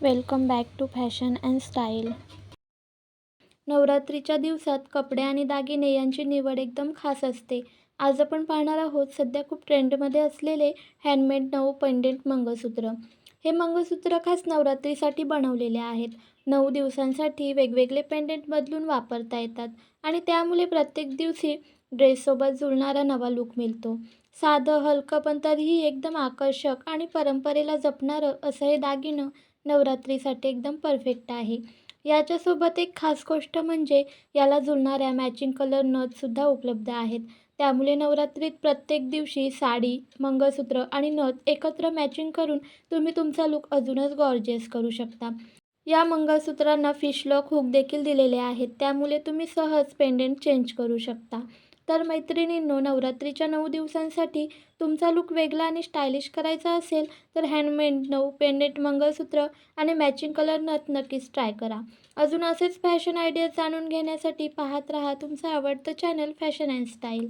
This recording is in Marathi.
Welcome back to fashion and style. नवरात्रीच्या दिवसात कपडे आणि दागिने यांची निवड एकदम खास असते. आज आपण पाहणार आहोत सध्या खूप ट्रेंडमध्ये असलेले हँडमेड नऊ पेंडेंट मंगळसूत्र. हे मंगळसूत्र खास नवरात्रीसाठी बनवलेले आहेत. नऊ दिवसांसाठी वेगवेगळे पेंडेंट बदलून वापरता येतात आणि त्यामुळे प्रत्येक दिवशी ड्रेससोबत जुळणारा नवा लूक मिळतो. साधं हलकं पण तरीही एकदम आकर्षक आणि परंपरेला जपणारं असं हे दागिनं नवरात्रीसाठी एकदम परफेक्ट आहे. याच्यासोबत एक खास गोष्ट म्हणजे याला जुळणाऱ्या मॅचिंग कलर नथसुद्धा उपलब्ध आहेत. त्यामुळे नवरात्रीत प्रत्येक दिवशी साडी मंगळसूत्र आणि नथ एकत्र मॅचिंग करून तुम्ही तुमचा लुक अजूनच गॉर्जियस करू शकता. या मंगळसूत्रांना फिश लॉक हुक देखील दिलेले आहेत. त्यामुळे तुम्ही सहज पेंडेंट चेंज करू शकता. तर मैत्रिणींनो नवरात्रीच्या नऊ दिवसांसाठी तुमचा लूक वेगळा आणि स्टायलिश करायचा असेल तर हँडमेड नऊ पेंडेंट मंगळसूत्र आणि मॅचिंग कलर नथ नक्कीच ट्राय करा. अजून असेच फॅशन आयडियाज जाणून घेण्यासाठी पाहत रहा तुमचं आवडतं चॅनल फॅशन अँड स्टाईल